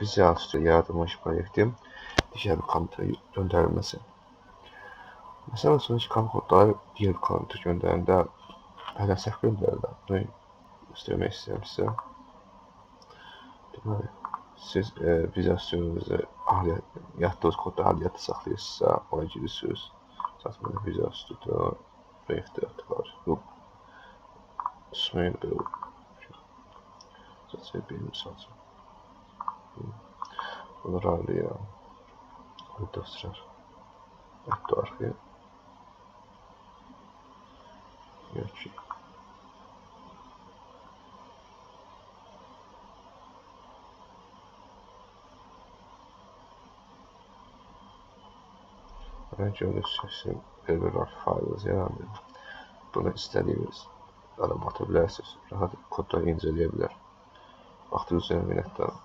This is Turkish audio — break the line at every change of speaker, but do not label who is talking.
Visual yaratılmış projekti diğer kanıta gönderilmesi. Mesela sonuç kan kodları bir kanıtı gönderende hala səhv gönderirlər. Bunu göstermek istedim size. Deməli, siz e, vizasyonunuzu ahliyat, yatdığınız kodda ahliyatı saxlayırsınızsa, ona girirsiniz. Satmada Visual Studio, Projekte tıklar. Yok. İsmail Bey. Zaten benim satım. Contrario. Autostrar. Atto archivio. PHP. Öğrenci ölçüsü verirlər faylınızı yarandır. Bunu istədiyiniz adama ata bilərsiniz. Rahat kodları incələyə bilər. Vaxtınız üzrə minnətdarım.